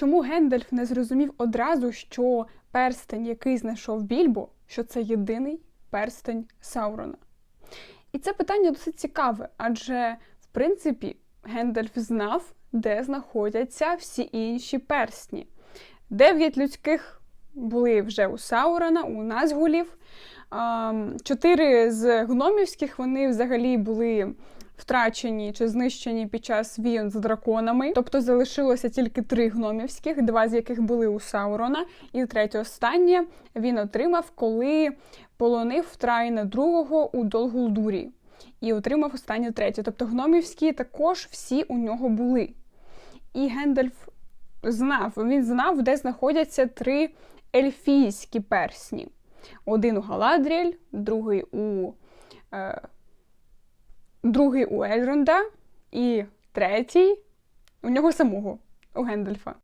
Чому Гендальф не зрозумів одразу, що перстень, який знайшов Більбо, що це єдиний перстень Саурона? І це питання досить цікаве, адже в принципі Гендальф знав, де знаходяться всі інші перстні. Дев'ять людських були вже у Саурона, у Назгулів. Чотири з гномівських вони взагалі були втрачені чи знищені під час війн з драконами. Тобто залишилося тільки три гномівських, два з яких були у Саурона, і третє останнє він отримав, коли полонив Трайна другого у Долгулдурі. І отримав останнє третє. Тобто гномівські також всі у нього були. І Гендальф знав, він знав, де знаходяться три ельфійські персні. Один у Галадріель, другий у, е, другий у Ельронда і третій у нього самого, у Гендальфа.